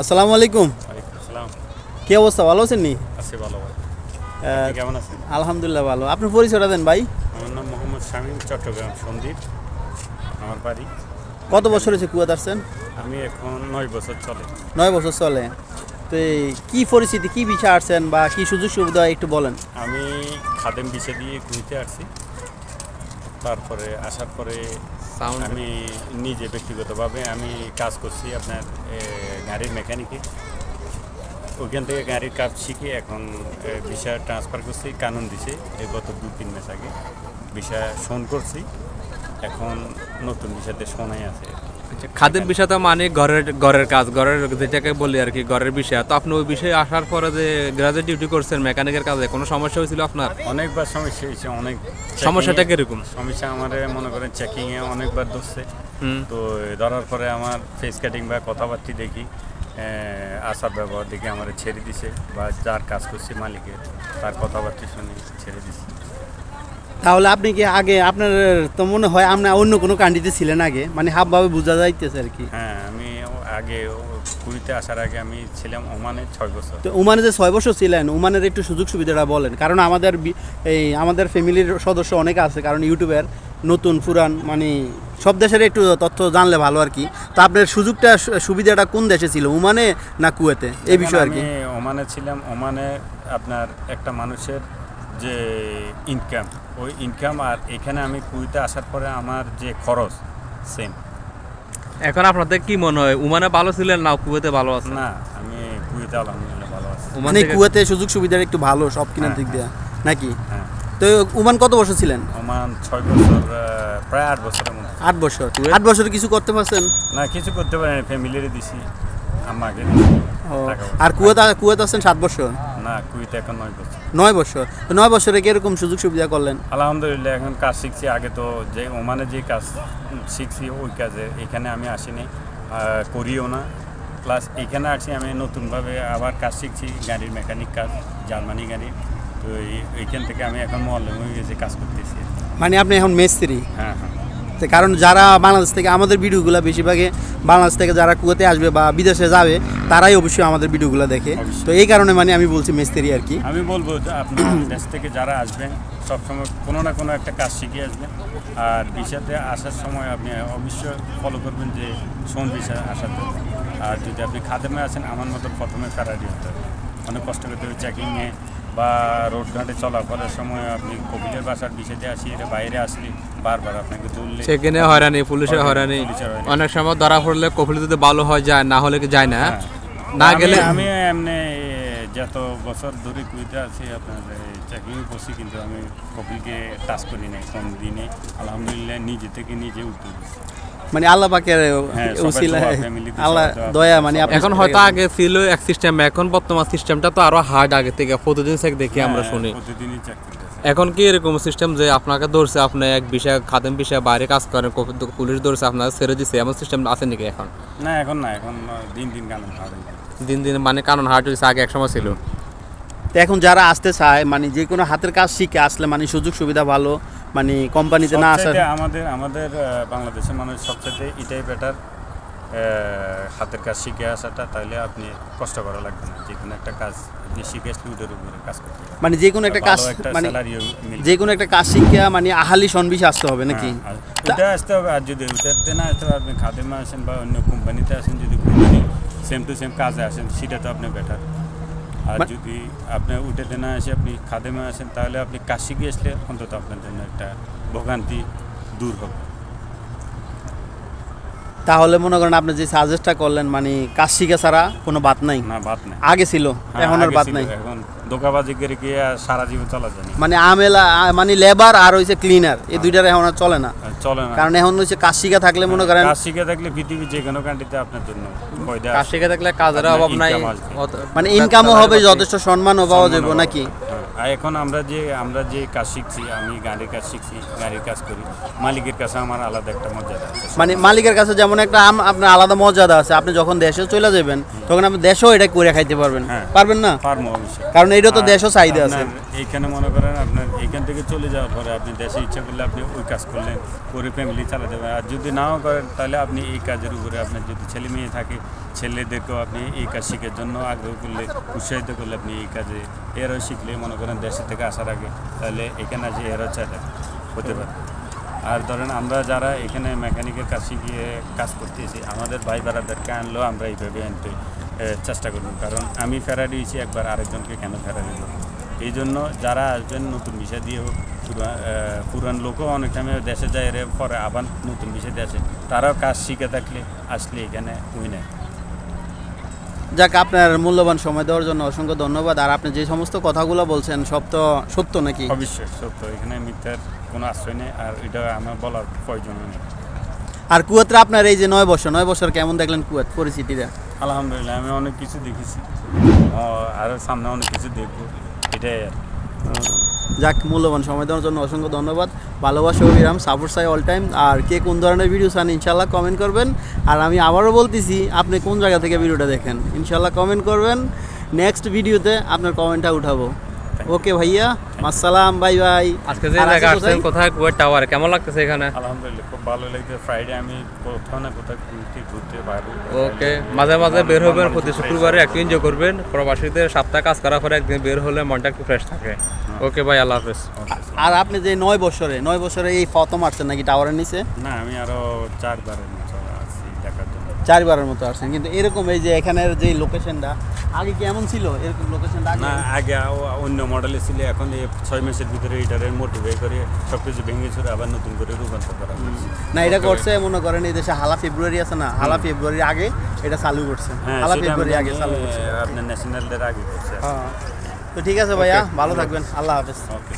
আসসালামু আলাইকুম। কি অবস্থা? ভালো আছেন নি? আছি ভালো ভাই। কেমন আছেন? আলহামদুলিল্লাহ ভালো। আপনার পরিচয়টা দেন ভাই। আমার নাম মোহাম্মদ শামীম চট্টগ্রাম সন্দীপ আমার বাড়ি। কত বছর হয়েছে কুয়াত আসছেন? আমি এখন নয় বছর চলে। নয় বছর চলে। তো কি পরিস্থিতি কি বিষয় আসছেন বা কি সুযোগ সুবিধা একটু বলেন। আমি খাদেম বিছে দিয়ে ঘুরতে আসছি। তারপরে আসার পরে আমি নিজে ব্যক্তিগতভাবে আমি কাজ করছি আপনার গাড়ির মেকানিকে। ওইখান থেকে গাড়ির কাজ শিখে এখন বিষয় ট্রান্সফার করছি, কানুন দিছে। এই গত দু, তিন মাস আগে বিষয় শোন করছি। এখন নতুন বিষয়তে শোনাই আছে। আচ্ছা, খাদ্যের বিষয় তো মানে ঘরের ঘরের কাজ ঘরের যেটাকে বলি আর কি ঘরের বিষয়। তো আপনি ওই বিষয়ে আসার পরে যে গ্রাজুয়েট ডিউটি করছেন মেকানিকের কাজে কোনো সমস্যা হয়েছিল আপনার? অনেকবার সমস্যা হয়েছে অনেক সমস্যাটা কীরকম? সমস্যা আমার মনে করেন চেকিংয়ে অনেকবার ধরছে। তো ধরার পরে আমার ফেস কাটিং বা কথাবার্তা দেখি এ, আচার ব্যবহার দেখে আমার ছেড়ে দিছে বা যার কাজ করছে মালিকের তার কথাবার্তা শুনি ছেড়ে দিছে। তাহলে আপনি কি আগে আপনার তো মনে হয় আপনি অন্য কোনো কান্ট্রিতে ছিলেন আগে? মানে হাবভাবে বোঝা যাইতেছে আর কি। হ্যাঁ আমি আগে পুরীতে আসার আগে আমি ছিলাম ওমানে ছয় বছর। তো ওমানে যে ছয় বছর ছিলেন ওমানের একটু সুযোগ সুবিধাটা বলেন। কারণ আমাদের এই আমাদের ফ্যামিলির সদস্য অনেক আছে কারণ ইউটিউবের নতুন পুরান মানে সব দেশের একটু তথ্য জানলে ভালো আর কি। তো আপনার সুযোগটা সুবিধাটা কোন দেশে ছিল ওমানে না কুয়েতে? এই বিষয়ে আর কি। ওমানে ছিলাম ওমানে আপনার একটা মানুষের যে ইনকাম ওই ইনকাম আর এখানে আমি কুইতে আসার পরে আমার যে খরচ সেম এখন আপনাদের কি মনে হয় উমানে ভালো ছিলেন না কুয়েতে ভালো আছে না আমি কুইতে আলহামদুলিল্লাহ ভালো আছি। উমান মানে কুয়েতে সুযোগ সুবিধাটা একটু ভালো সব কিনার হ্যাঁ, দিক দিয়ে নাকি? হ্যাঁ। তো উমান কত বছর ছিলেন? ওমান ছয় বছর প্রায় আট বছরের মতো। আট বছর। আট বছর কিছু করতে পারছেন? না কিছু করতে পারেন ফ্যামিলির দিছি আমাকে। আর কুয়েত কুয়েত আছেন সাত বছর? না কুইতে এখন নয় বছর। নয় বছর? তো নয় বছরে কীরকম সুযোগ সুবিধা করলেন? আলহামদুলিল্লাহ এখন কাজ শিখছি। আগে তো যে ওমানে যে কাজ শিখছি ওই কাজে। এখানে আমি আসিনি করিও না। প্লাস এখানে আসছি আমি নতুনভাবে আবার কাজ শিখছি গাড়ির মেকানিক কাজ জার্মানি গাড়ি। তো এইখান থেকে আমি এখন মহল্লে গেছি কাজ করতেছি। মানে আপনি এখন মেস্ত্রি? হ্যাঁ হ্যাঁ। তো কারণ যারা বাংলাদেশ থেকে আমাদের ভিডিওগুলো বেশিরভাগে বাংলাদেশ থেকে যারা কুয়েতে আসবে বা বিদেশে যাবে, তারাই অবশ্যই আমাদের ভিডিওগুলো দেখে। তো এই কারণে মানে আমি বলছি মিস্ত্রি আর কি। আমি বলব দেশ থেকে যারা আসবেন, সবসময় কোনো না কোনো একটা কাজ শিখে আসবেন। আর বিষাতে আসার সময় আপনি অবশ্যই ফলো করবেন যে সোন বিষয় আসাতে। আর যদি আপনি খাদেমে আসেন আমার মতো প্রথমে ফেরারি হতে হবে অনেক কষ্ট করতে হবে চেকিংয়ে বা রোড ঘাটে চলাফেরার সময় আপনি কপিলের বাসার বিষয়তে আসি এটা বাইরে আসলে বারবার আপনাকে তুললে সেখানে হয়রানি পুলিশের হয়রানি। অনেক সময় ধরা পড়লে কফিল যদি ভালো হয় যায় না হলে কি যায় না হ্যাঁ। না গেলে আমি এমনি যত বছর ধরে কুইতে আছি আপনার চাকরি করছি কিন্তু আমি কপিলকে টাচ করি নাই কোন দিনে আলহামদুলিল্লাহ নিজে থেকে নিজে উঠতে। মানে আল্লাহ পাকের হ্যাঁ, উসিলা আল্লাহ দয়া মানে এখন হয়তো আগে ছিল এক সিস্টেম এখন বর্তমান সিস্টেমটা তো আরও হার্ড আগে থেকে প্রতিদিন থেকে দেখি আমরা হ্যাঁ, শুনি চাকরি করতেছি। এখন কি এরকম সিস্টেম যে আপনাকে ধরছে আপনি এক বিষয় খাদেম বিষয়ে বাইরে কাজ করেন পুলিশ ধরছে আপনাকে ছেড়ে দিছে এমন সিস্টেম আছে নাকি এখন? না এখন না এখন দিন দিন ভালো দিন দিন মানে কারণ হার্ড হয়েছে আগে এক সময় ছিল। তো এখন যারা আসতে চায় মানে যে কোনো হাতের কাজ শিখে আসলে মানে সুযোগ সুবিধা ভালো মানে কোম্পানিতে না আসার আমাদের আমাদের বাংলাদেশের মানুষ সবচেয়ে এটাই বেটার হাতের কাজ শিখে আসাটা তাহলে আপনি কষ্ট করা লাগবে না। যে কোনো একটা কাজ আপনি শিখে আসলে ওটার উপরে কাজ করতে মানে যে কোনো একটা কাজ মানে যে কোনো একটা কাজ শিখে মানে আহালি সনবিশ আসতে হবে নাকি? হ্যাঁ, ওটা আসতে হবে আর যদি ওটাতে না আসতে হবে আপনি খাদেমে আসেন বা অন্য কোম্পানিতে আসেন যদি কোম্পানি সেম টু সেম কাজে আসেন সেটা তো আপনি বেটার আর যদি আপনি ওটাতে না এসে আপনি খাদেমে আসেন তাহলে আপনি কাজ শিখে আসলে অন্তত আপনার জন্য একটা ভোগান্তি দূর হবে। তাহলে মনে করেন আপনি যে সাজেস্টটা করলেন মানে কাজ শিখে ছাড়া কোনো বাত নাই? না বাদ নাই। আগে ছিল হ্যাঁ, এখন আর বাত নাই? এখন দোকাবাজি করে গিয়ে সারা জীবন চলা যায় মানে আমেলা মানে লেবার আর হইছে ক্লিনার এই দুইটার এখন আর চলে না। চলে না। কারণ এখন হচ্ছে কাজ শিখা থাকলে মনে করেন কাজ শিখে থাকলে পৃথিবীর যে কোনো কান্ট্রিতে আপনার জন্য ফয়দা কাজ শিখে থাকলে কাজের অভাব নাই মানে ইনকামও হবে যথেষ্ট সম্মানও পাওয়া যাবে নাকি? হ্যাঁ, আর এখন আমরা যে আমরা যে কাজ শিখছি আমি গাড়ির কাজ শিখছি গাড়ির কাজ করি। মালিকের কাছে আমার আলাদা একটা মর্যাদা আছে। মানে মালিকের কাছে যেমন একটা আম- আপনার আলাদা মর্যাদা আছে আপনি যখন দেশে চলে যাবেন তখন আপনি দেশেও এটা করে খাইতে পারবেন। হ্যাঁ। পারবেন না? পারব কারণ এইটা তো দেশও চাহিদা আছে। এইখানে মনে করেন আপনার এইখান থেকে চলে যাওয়ার পরে আপনি দেশে ইচ্ছা করলে আপনি ওই কাজ করলেন, করে ফ্যামিলি চালাতে পারেন। আর যদি নাও করেন, তাহলে আপনি এই কাজের উপরে আপনার যদি ছেলে মেয়ে থাকে, ছেলেদেরকেও আপনি এই কাজ শিখার জন্য আগ্রহ করলে, উৎসাহিত করলে আপনি এই কাজে এরাও শিখলে মনে করেন দেশে থেকে আসার আগে তাহলে এখানে যে এরাও চাইলে হতে পারে। আর ধরেন আমরা যারা এখানে মেকানিকের কাজ শিখিয়ে কাজ করতেছি, আমাদের ভাই বারাদারকে আনলেও আমরা এইভাবে আনতে চেষ্টা করব। কারণ আমি ফেরা দিয়েছি একবার আরেকজনকে কেন ফেরা দিব এই জন্য যারা আসবেন নতুন বিষয় দিয়ে পুরান লোকও অনেক টাইমে দেশে যায় এর পরে আবার নতুন বিষয় দিয়ে আসে। তারাও কাজ শিখে থাকলে আসলে এখানে উই নেয় যাক আপনার মূল্যবান সময় দেওয়ার জন্য অসংখ্য ধন্যবাদ। আর আপনি যে সমস্ত কথাগুলো বলছেন সব তো সত্য নাকি? অবশ্যই সত্য। এখানে মিথ্যার কোনো আশ্রয় নেই আর এটা আমার বলার প্রয়োজন নেই। আর কুয়েতরা আপনার এই যে নয় বছর নয় বছর কেমন দেখলেন কুয়েত পরিস্থিতিটা? আলহামদুলিল্লাহ আমি অনেক কিছু দেখেছি। আর সামনে অনেক কিছু দেখব। এটাই আর যাক, মূল্যবান সময় দেওয়ার জন্য অসংখ্য ধন্যবাদ। ভালোবাসা অভিরাম সাপোর্ট চাই অল টাইম আর কে কোন ধরনের ভিডিও চান ইনশাল্লাহ কমেন্ট করবেন। আর আমি আবারও বলতেছি, আপনি কোন জায়গা থেকে ভিডিওটা দেখেন ইনশাল্লাহ কমেন্ট করবেন। নেক্সট ভিডিওতে আপনার কমেন্টটা উঠাবো। ওকে ভাইয়া আসসালাম বাই বাই। আজকে যে জায়গা আসছেন কোথায়? কুয়েট টাওয়ার কেমন লাগতেছে এখানে? আলহামদুলিল্লাহ খুব ভালো লাগছে। ফ্রাইডে আমি কোথাও না কোথাও ঘুরতে ঘুরতে পারব। ওকে মাঝে মাঝে বের হবেন প্রতি শুক্রবারে একটু এনজয় করবেন। প্রবাসীদের সপ্তাহে কাজ করার পরে একদিন বের হলে মনটা একটু ফ্রেশ থাকে। ওকে ভাই আল্লাহ হাফেজ। আর আপনি যে নয় বছরে নয় বছরে এই প্রথম আসছেন নাকি টাওয়ারের নিচে? না আমি আরও চারবারের মতো আছি জন্য। চারবারের মতো আসছেন কিন্তু এরকম এই যে এখানের যে লোকেশনটা আগে কেমন ছিল? এরকম লোকেশনটা আগে? না আগে অন্য মডেলে ছিল এখন এই ছয় মাসের ভিতরে এটারে মোটিভেট করে সব কিছু ভেঙে চুরে আবার নতুন করে রূপান্তর করা হয়েছে। না এটা করছে মনে করেন এই দেশে হালা ফেব্রুয়ারি আছে না হালা ফেব্রুয়ারির আগে এটা চালু করছে। হ্যাঁ হালা ফেব্রুয়ারি আগে চালু করছে। আপনার ন্যাশনালদের আগে করছে। হ্যাঁ। তো ঠিক আছে ভাইয়া ভালো থাকবেন। আল্লাহ হাফেজ। ওকে